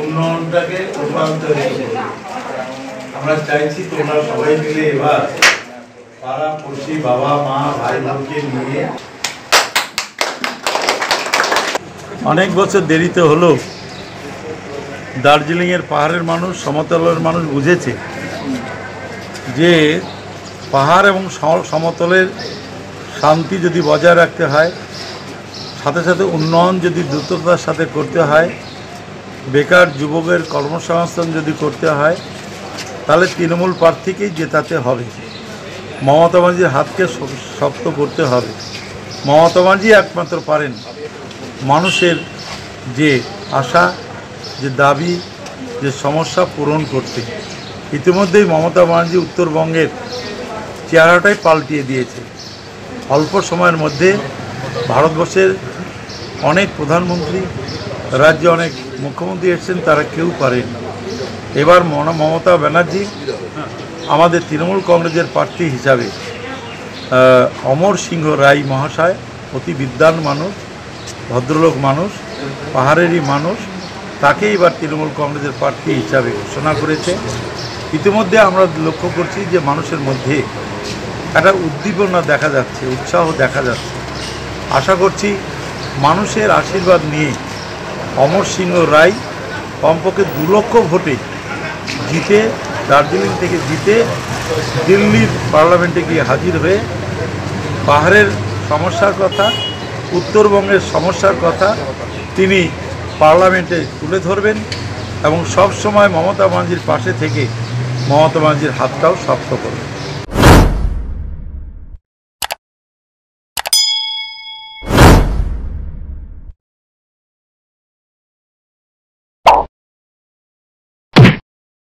উন্নয়নটাকে করবে আমরা চাইছি তোমরা সবাই মিলে এবার পাড়া পড়শি বাবা, মা, ভাই, বোনকে নিয়ে অনেক বছর দেরিতে হলেও দার্জিলিংয়ের পাহাড়ের মানুষ, সমতলের মানুষ বুঝেছে যে পাহাড় এবং সমতলের শান্তি যদি বজায় রাখতে হয়, সাথে সাথে উন্নয়ন যদি দ্রুততার সাথে করতে হয় বেকার যুবকের কর্মসংস্থান যদি করতে হয়, তাহলে তৃণমূল প্রার্থীকেই জেতাতে হবে। মমতা ব্যানার্জির হাতকে শক্ত করতে হবে। মমতা ব্যানার্জি একমাত্র পারেন মানুষের যে আশা, যে দাবি, যে সমস্যা পূরণ করতে। ইতিমধ্যেই মমতা ব্যানার্জি উত্তরবঙ্গের চেহারাটাই পাল্টিয়ে দিয়েছে। অল্প সময়ের মধ্যে ভারতবর্ষের অনেক প্রধানমন্ত্রী, রাজ্যে অনেক মুখ্যমন্ত্রী এসেছেন, তারা কেউ পারেন। এবার মন- মমতা ব্যানার্জি আমাদের তৃণমূল কংগ্রেসের প্রার্থী হিসাবে অমর সিংহ রায় মহাশয়, অতি বিদ্বান মানুষ, ভদ্রলোক মানুষ, পাহাড়েরই মানুষ তাকে এবার তৃণমূল কংগ্রেসের প্রার্থী হিসাবে ঘোষণা করেছে। ইতিমধ্যে আমরা লক্ষ্য করছি যে মানুষের মধ্যে একটা উদ্দীপনা দেখা যাচ্ছে, উৎসাহ দেখা যাচ্ছে। আশা করছি মানুষের আশীর্বাদ নিয়ে অমর সিংহ রায় কমপক্ষে দু লক্ষ ভোটে জিতে, দার্জিলিং থেকে জিতে দিল্লির পার্লামেন্টে গিয়ে হাজির হয়ে পাহাড়ের সমস্যার কথা, উত্তরবঙ্গের সমস্যার কথা তিনি পার্লামেন্টে তুলে ধরবেন এবং সব সময় মমতা ব্যানার্জির পাশে থেকে মমতা ব্যানার্জির হাতটাও শক্ত করবেন।